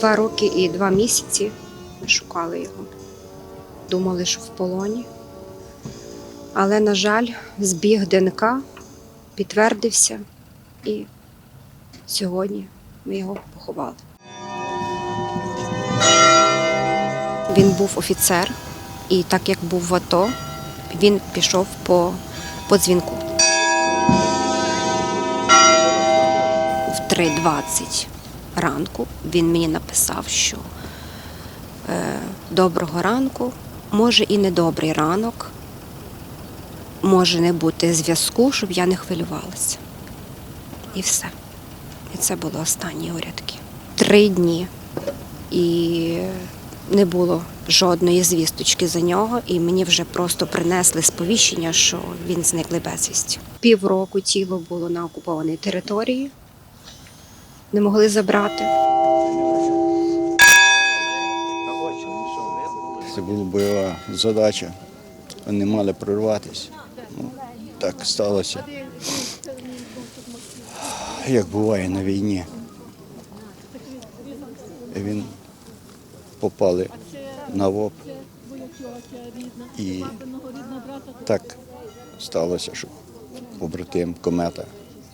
Два роки і два місяці ми шукали його. Думали, що в полоні. Але, на жаль, збіг ДНК підтвердився, і сьогодні ми його поховали. Він був офіцер, і так як був в АТО, він пішов по, по дзвінку. В 3.20 ранку він мені написав, що е, доброго ранку, може і не добрий ранок, може не бути зв'язку, щоб я не хвилювалася. І все. І це було останні урядки. Три дні. І не було жодної звісточки за нього, і мені вже просто принесли сповіщення, що він зниклий безвісті. Півроку тіло було на окупованій території, не могли забрати. Це була бойова задача. Вони мали прорватися. Ну, так сталося. Як буває на війні. Він попали на ВОП. І так сталося, що побратим комета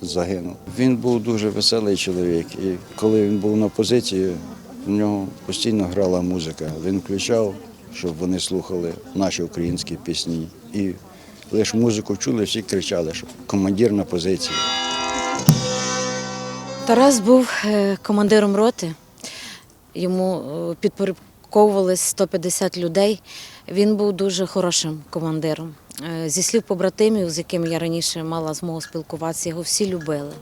загинув. Він був дуже веселий чоловік. І коли він був на позиції, в нього постійно грала музика. Він включав, щоб вони слухали наші українські пісні. І лише музику чули, всі кричали, що командир на позиції. Тарас був е, командиром роти. Йому е, підпорядковувались 150 людей. Він був дуже хорошим командиром. Е, Зі слів побратимів, з якими я раніше мала змогу спілкуватися, його всі любили.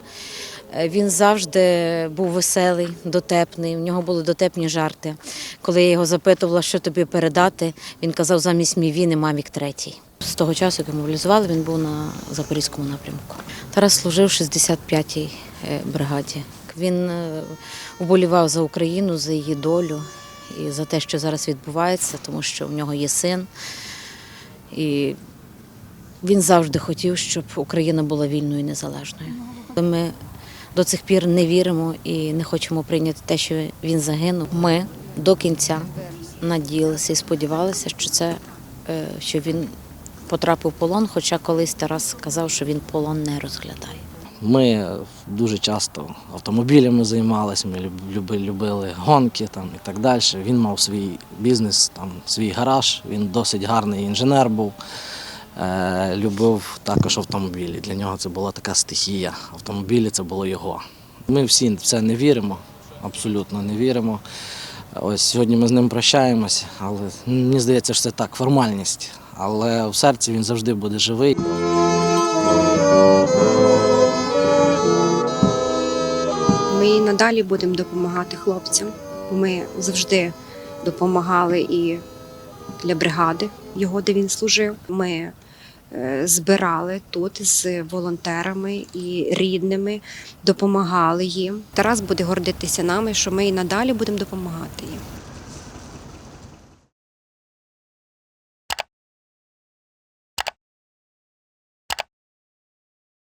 Е, Він завжди був веселий, дотепний. В нього були дотепні жарти. Коли я його запитувала, що тобі передати, він казав, замість мій він і мамік третій. З того часу, як мобілізували, він був на Запорізькому напрямку. Тарас служив в 65-й е, бригаді. Він вболівав за Україну, за її долю і за те, що зараз відбувається, тому що в нього є син. І він завжди хотів, щоб Україна була вільною і незалежною. Ми до цих пір не віримо і не хочемо прийняти те, що він загинув. Ми до кінця надіялися і сподівалися, що це е, що він потрапив в полон, хоча колись Тарас сказав, що він полон не розглядає. Ми дуже часто автомобілями займалися, ми люб- любили гонки там, і так далі. Він мав свій бізнес, там, свій гараж, він досить гарний інженер був. Е, любив також автомобілі. Для нього це була така стихія. Автомобілі це було його. Ми всі в це не віримо, абсолютно не віримо. Ось сьогодні ми з ним прощаємося, але мені здається, що це так, формальність. Але в серці він завжди буде живий. Ми надалі будемо допомагати хлопцям. Ми завжди допомагали і для бригади його, де він служив. Ми е, збирали тут з волонтерами і рідними, допомагали їм. Тарас буде гордитися нами, що ми і надалі будемо допомагати їм.